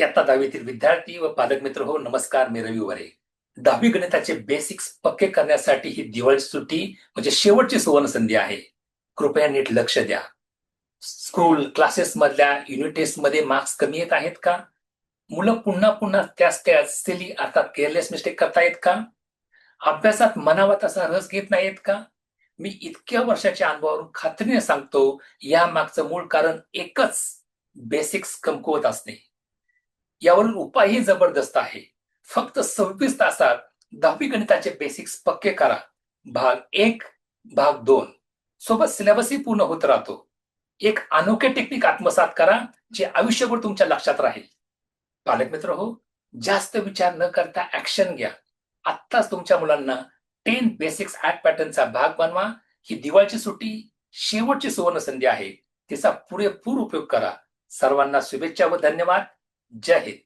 इयत्ता दहावीतील विद्यार्थी व पालक मित्र हो नमस्कार मी रवी वरे दहावी गणिताचे बेसिक्स पक्के करण्यासाठी ही दिवाळी सुट्टी म्हणजे शेवटची सुवर्ण संधी आहे. कृपया नीट लक्ष द्या. स्कूल क्लासेस मधल्या युनिट टेस्टमध्ये मार्क्स कमी येत आहेत का? मुलं पुन्हा पुन्हा त्याच त्याच सिली अर्थात केअरलेस मिस्टेक करतायत का? अभ्यासात मनावा तसा रस घेत नाहीत का? मी इतक्या वर्षाच्या अनुभवावरून खात्रीने सांगतो या मागचं मूळ कारण एकच बेसिक्स कमकुवत असणे. यावरील उपायही जबरदस्त आहे. फक्त सव्वीस तासात दहावी गणिताचे बेसिक्स पक्के करा. भाग एक भाग दोन. सोबत सिलेबसही पूर्ण होत राहतो. एक अनोखे टेक्निक आत्मसात करा जे आयुष्यभर तुमच्या लक्षात राहील. पालक मित्र हो जास्त विचार न करता ऍक्शन घ्या. आत्ताच तुमच्या मुलांना टेन बेसिक्स ऍप पॅटर्नचा भाग बनवा. ही दिवाळीची सुट्टी शेवटची सुवर्ण संधी आहे. तिचा पुरेपूर उपयोग करा. सर्वांना शुभेच्छा व धन्यवाद. جاهد